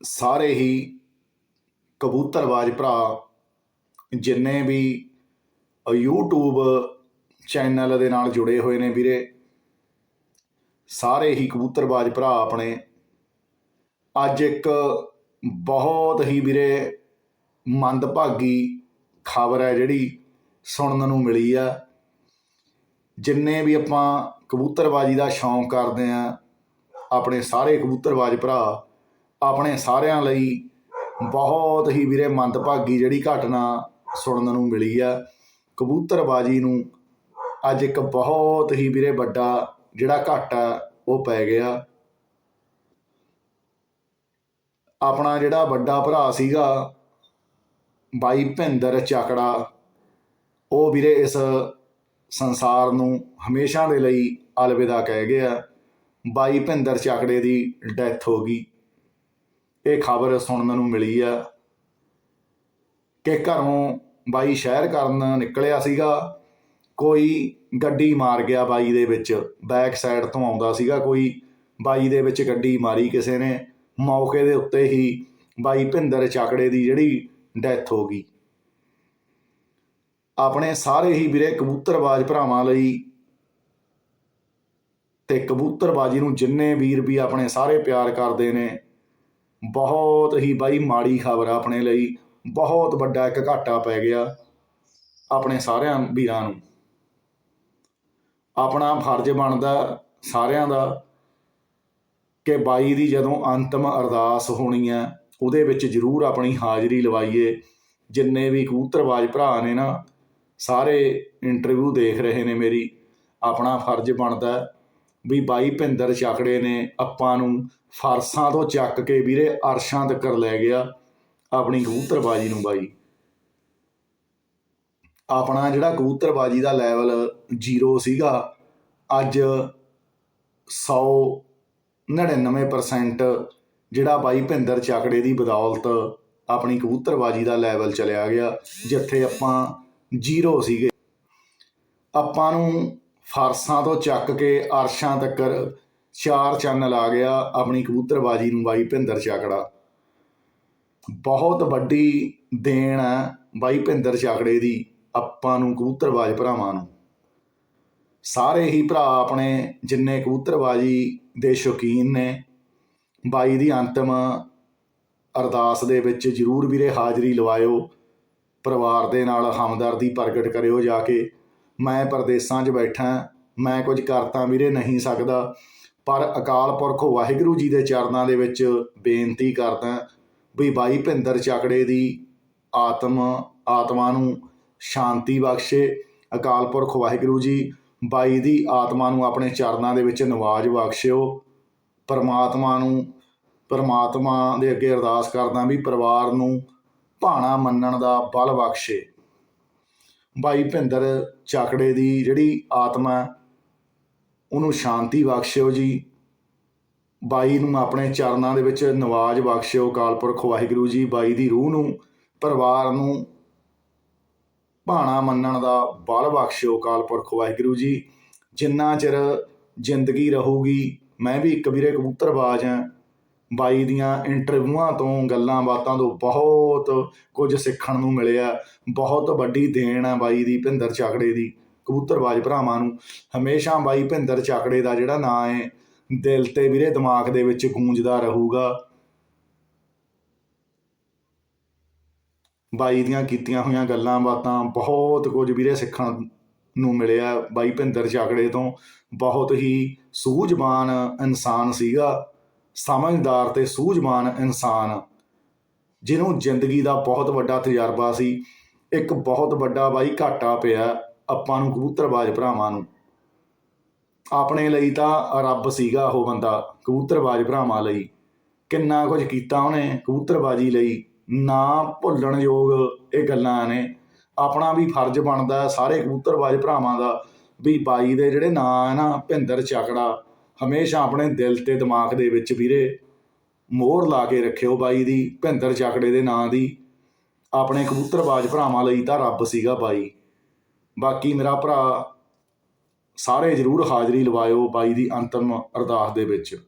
ਸਾਰੇ ਹੀ ਕਬੂਤਰਬਾਜ਼ ਭਰਾ ਜਿੰਨੇ ਵੀ YouTube ਚੈਨਲ ਦੇ ਨਾਲ ਜੁੜੇ ਹੋਏ ਨੇ ਵੀਰੇ, ਸਾਰੇ ਹੀ ਕਬੂਤਰਬਾਜ਼ ਭਰਾ ਆਪਣੇ। ਅੱਜ ਇੱਕ ਬਹੁਤ ਹੀ ਵੀਰੇ ਮੰਦਭਾਗੀ ਖਬਰ ਹੈ ਜਿਹੜੀ ਸੁਣਨ ਨੂੰ ਮਿਲੀ ਆ। ਜਿੰਨੇ ਵੀ ਆਪਾਂ ਕਬੂਤਰਬਾਜੀ ਦਾ ਸ਼ੌਂਕ ਕਰਦੇ ਆ, ਆਪਣੇ ਸਾਰੇ ਕਬੂਤਰਬਾਜ਼ ਭਰਾ ਆਪਣੇ ਸਾਰਿਆਂ ਲਈ ਬਹੁਤ ਹੀ ਵੀਰੇ ਮੰਦਭਾਗੀ ਜਿਹੜੀ ਘਟਨਾ ਸੁਣਨ ਨੂੰ ਮਿਲੀ ਆ। ਕਬੂਤਰਬਾਜੀ ਨੂੰ ਅੱਜ ਇੱਕ ਬਹੁਤ ਹੀ ਵੀਰੇ ਵੱਡਾ ਜਿਹੜਾ ਘਾਟਾ ਉਹ ਪੈ ਗਿਆ। ਆਪਣਾ ਜਿਹੜਾ ਵੱਡਾ ਭਰਾ ਸੀਗਾ, ਬਾਈ ਭਿੰਦਰ ਚਾਕੜਾ, ਉਹ ਵੀਰੇ ਇਸ ਸੰਸਾਰ ਨੂੰ ਹਮੇਸ਼ਾ ਦੇ ਲਈ ਅਲਵਿਦਾ ਕਹਿ ਗਿਆ। ਬਾਈ ਭਿੰਦਰ ਚਾਕੜੇ ਦੀ ਡੈਥ ਹੋ ਗਈ। ਇਹ ਖਬਰ ਸੁਣਨ ਨੂੰ ਮਿਲੀ ਆ ਕਿ ਘਰੋਂ ਬਾਈ ਸ਼ਹਿਰ ਕਰਨ ਨਿਕਲਿਆ ਸੀਗਾ। ਕੋਈ ਗੱਡੀ ਮਾਰ ਗਿਆ ਬਾਈ ਦੇ ਵਿੱਚ। ਬੈਕ ਸਾਈਡ ਤੋਂ ਆਉਂਦਾ ਸੀਗਾ ਕੋਈ। ਬਾਈ ਦੇ ਵਿੱਚ ਗੱਡੀ ਮਾਰੀ ਕਿਸੇ ਨੇ। ਮੌਕੇ ਦੇ ਉੱਤੇ ਹੀ ਬਾਈ ਭਿੰਦਰ ਚਾਕੜੇ ਦੀ ਜਿਹੜੀ ਡੈਥ ਹੋ ਗਈ। ਆਪਣੇ ਸਾਰੇ ਹੀ ਵੀਰੇ ਕਬੂਤਰਬਾਜ਼ ਭਰਾਵਾਂ ਲਈ ਤੇ ਕਬੂਤਰਬਾਜੀ ਨੂੰ ਜਿੰਨੇ ਵੀਰ ਵੀ ਆਪਣੇ ਸਾਰੇ ਪਿਆਰ ਕਰਦੇ ਨੇ ਬਹੁਤ ਹੀ ਬਾਈ ਮਾੜੀ ਖਬਰ ਆ ਆਪਣੇ ਲਈ। ਬਹੁਤ ਵੱਡਾ ਇੱਕ ਘਾਟਾ ਪੈ ਗਿਆ ਆਪਣੇ ਸਾਰਿਆਂ ਵੀਰਾਂ ਨੂੰ। ਆਪਣਾ ਫਰਜ਼ ਬਣਦਾ ਸਾਰਿਆਂ ਦਾ ਕਿ ਬਾਈ ਦੀ ਜਦੋਂ ਅੰਤਮ ਅਰਦਾਸ ਹੋਣੀ ਹੈ, ਉਹਦੇ ਵਿੱਚ ਜ਼ਰੂਰ ਆਪਣੀ ਹਾਜ਼ਰੀ ਲਵਾਈਏ। ਜਿੰਨੇ ਵੀ ਕਬੂਤਰਬਾਜ਼ ਭਰਾ ਨੇ ਨਾ, ਸਾਰੇ ਇੰਟਰਵਿਊ ਦੇਖ ਰਹੇ ਨੇ ਮੇਰੀ। ਆਪਣਾ ਫਰਜ਼ ਬਣਦਾ ਵੀ ਬਾਈ ਭਿੰਦਰ ਚਾਕੜੇ ਨੇ ਆਪਾਂ ਨੂੰ ਫਰਸਾਂ ਤੋਂ ਚੱਕ ਕੇ ਵੀਰੇ ਅਰਸ਼ਾਂ ਤੱਕ ਲੈ ਗਿਆ ਆਪਣੀ ਕਬੂਤਰਬਾਜੀ ਨੂੰ ਬਾਈ। ਆਪਣਾ ਜਿਹੜਾ ਕਬੂਤਰਬਾਜੀ ਦਾ ਲੈਵਲ ਜ਼ੀਰੋ ਸੀਗਾ, ਅੱਜ 100 99% ਜਿਹੜਾ ਬਾਈ ਭਿੰਦਰ ਚਾਕੜੇ ਦੀ ਬਦੌਲਤ ਆਪਣੀ ਕਬੂਤਰਬਾਜੀ ਦਾ ਲੈਵਲ ਚਲਿਆ ਗਿਆ, ਜਿੱਥੇ ਆਪਾਂ ਜ਼ੀਰੋ ਸੀਗੇ। ਆਪਾਂ ਨੂੰ ਫਰਸਾਂ ਤੋਂ ਚੱਕ ਕੇ ਅਰਸ਼ਾਂ ਤੱਕ ਚਾਰ ਚੰਨ ਲਾ ਗਿਆ, ਆਪਣੀ ਕਬੂਤਰਬਾਜੀ ਨੂੰ ਬਾਈ ਭਿੰਦਰ ਚਾਕੜਾ। ਬਹੁਤ ਵੱਡੀ ਦੇਣ ਹੈ ਬਾਈ ਭਿੰਦਰ ਚਾਕੜੇ ਦੀ, ਆਪਾਂ ਨੂੰ ਕਬੂਤਰਬਾਜ਼ ਭਰਾਵਾਂ ਨੂੰ। ਸਾਰੇ ਹੀ ਭਰਾ ਆਪਣੇ ਜਿੰਨੇ ਕਬੂਤਰਬਾਜੀ ਦੇ ਸ਼ੌਕੀਨ ਨੇ, ਬਾਈ ਦੀ ਅੰਤਮ ਅਰਦਾਸ ਦੇ ਵਿੱਚ ਜ਼ਰੂਰ ਵੀਰੇ ਹਾਜ਼ਰੀ ਲਵਾਇਓ, ਪਰਿਵਾਰ ਦੇ ਨਾਲ ਹਮਦਰਦੀ ਪ੍ਰਗਟ ਕਰਿਓ ਜਾ ਕੇ। ਮੈਂ ਪਰਦੇਸਾਂ 'ਚ ਬੈਠਾ ਮੈਂ ਕੁਝ ਕਰ ਤਾਂ ਵੀਰੇ, ਨਹੀਂ ਸਕਦਾ। ਪਰ ਅਕਾਲ ਪੁਰਖ ਵਾਹਿਗੁਰੂ ਜੀ ਦੇ ਚਰਨਾਂ ਦੇ ਵਿੱਚ ਬੇਨਤੀ ਕਰਦਾ ਵੀ ਬਾਈ ਭਿੰਦਰ ਚਾਕੜੇ ਦੀ ਆਤਮ, ਆਤਮਾ ਨੂੰ ਸ਼ਾਂਤੀ ਬਖਸ਼ੇ। ਅਕਾਲ ਪੁਰਖ ਵਾਹਿਗੁਰੂ ਜੀ, ਬਾਈ ਦੀ ਆਤਮਾ ਨੂੰ ਆਪਣੇ ਚਰਨਾਂ ਦੇ ਵਿੱਚ ਨਵਾਜ ਬਖਸ਼ਿਓ। ਪਰਮਾਤਮਾ ਨੂੰ, ਪਰਮਾਤਮਾ ਦੇ ਅੱਗੇ ਅਰਦਾਸ ਕਰਦਾ ਵੀ ਪਰਿਵਾਰ ਨੂੰ ਭਾਣਾ ਮੰਨਣ ਦਾ ਬਲ ਬਖਸ਼ੇ। ਬਾਈ ਭਿੰਦਰ ਚਾਕੜੇ ਦੀ ਜਿਹੜੀ ਆਤਮਾ ਉਹਨੂੰ ਸ਼ਾਂਤੀ ਬਖਸ਼ਿਓ ਜੀ। ਬਾਈ ਨੂੰ ਆਪਣੇ ਚਰਨਾਂ ਦੇ ਵਿੱਚ ਨਵਾਜ ਬਖਸ਼ਿਓ ਕਾਲਪੁਰਖ ਵਾਹਿਗੁਰੂ ਜੀ। ਬਾਈ ਦੀ ਰੂਹ ਨੂੰ, ਪਰਿਵਾਰ ਨੂੰ ਭਾਣਾ ਮੰਨਣ ਦਾ ਬਲ ਬਖਸ਼ਿਓ ਕਾਲਪੁਰਖ ਵਾਹਿਗੁਰੂ ਜੀ। ਜਿੰਨਾ ਚਿਰ ਜ਼ਿੰਦਗੀ ਰਹੂਗੀ, ਮੈਂ ਵੀ ਇੱਕ ਵੀਰੇ ਕਬੂਤਰਬਾਜ਼ ਹਾਂ। ਬਾਈ ਦੀਆਂ ਇੰਟਰਵਿਊਆਂ ਤੋਂ ਗੱਲਾਂ ਬਾਤਾਂ ਤੋਂ ਬਹੁਤ ਕੁਝ ਸਿੱਖਣ ਨੂੰ ਮਿਲਿਆ। ਬਹੁਤ ਵੱਡੀ ਦੇਣ ਹੈ ਬਾਈ ਦੀ, ਭਿੰਦਰ ਚਾਕੜੇ ਦੀ, ਕਬੂਤਰਬਾਜ਼ ਭਰਾਵਾਂ ਨੂੰ। ਹਮੇਸ਼ਾ ਬਾਈ ਭਿੰਦਰ ਚਾਕੜੇ ਦਾ ਜਿਹੜਾ ਨਾਂ ਹੈ ਦਿਲ ਤੇ ਵੀਰੇ ਦਿਮਾਗ ਦੇ ਵਿੱਚ ਗੂੰਜਦਾ ਰਹੂਗਾ। ਬਾਈ ਦੀਆਂ ਕੀਤੀਆਂ ਹੋਈਆਂ ਗੱਲਾਂ ਬਾਤਾਂ ਬਹੁਤ ਕੁਝ ਵੀਰੇ ਸਿੱਖਣ ਨੂੰ ਮਿਲਿਆ ਬਾਈ ਭਿੰਦਰ ਚਾਕੜੇ ਤੋਂ। ਬਹੁਤ ਹੀ ਸੂਝਵਾਨ ਇਨਸਾਨ ਸੀਗਾ। ਸਮਝਦਾਰ ਤੇ ਸੂਝਵਾਨ ਇਨਸਾਨ, ਜਿਹਨੂੰ ਜ਼ਿੰਦਗੀ ਦਾ ਬਹੁਤ ਵੱਡਾ ਤਜਰਬਾ ਸੀ, ਇੱਕ ਬਹੁਤ ਵੱਡਾ ਬਾਈ ਘਾਟਾ ਪਿਆ ਆਪਾਂ ਨੂੰ ਕਬੂਤਰਬਾਜ਼ ਭਰਾਵਾਂ ਨੂੰ। ਆਪਣੇ ਲਈ ਤਾਂ ਰੱਬ ਸੀਗਾ ਉਹ ਬੰਦਾ, ਕਬੂਤਰਬਾਜ਼ ਭਰਾਵਾਂ ਲਈ। ਕਿੰਨਾ ਕੁਝ ਕੀਤਾ ਉਹਨੇ ਕਬੂਤਰਬਾਜੀ ਲਈ। ਨਾ ਭੁੱਲਣ ਯੋਗ ਇਹ ਗੱਲਾਂ ਨੇ। ਆਪਣਾ ਵੀ ਫਰਜ਼ ਬਣਦਾ ਸਾਰੇ ਕਬੂਤਰਬਾਜ਼ ਭਰਾਵਾਂ ਦਾ ਵੀ ਬਾਈ ਦੇ ਜਿਹੜੇ ਨਾਂ ਹੈ ਨਾ, ਭਿੰਦਰ ਚਾਕੜਾ ਹਮੇਸ਼ਾ ਆਪਣੇ ਦਿਲ ਤੇ ਦਿਮਾਗ ਦੇ ਵਿੱਚ ਵੀਰੇ ਮੋਹਰ ਲਾ ਕੇ ਰੱਖਿਓ ਬਾਈ ਦੀ, ਭਿੰਦਰ ਚਾਕੜੇ ਦੇ ਨਾਂ ਦੀ। ਆਪਣੇ ਕਬੂਤਰਬਾਜ਼ ਭਰਾਵਾਂ ਲਈ ਤਾਂ ਰੱਬ ਸੀਗਾ ਬਾਈ। ਬਾਕੀ ਮੇਰਾ ਭਰਾ ਸਾਰੇ ਜ਼ਰੂਰ ਹਾਜ਼ਰੀ ਲਵਾਇਓ ਬਾਈ ਦੀ ਅੰਤਮ ਅਰਦਾਸ ਦੇ ਵਿੱਚ।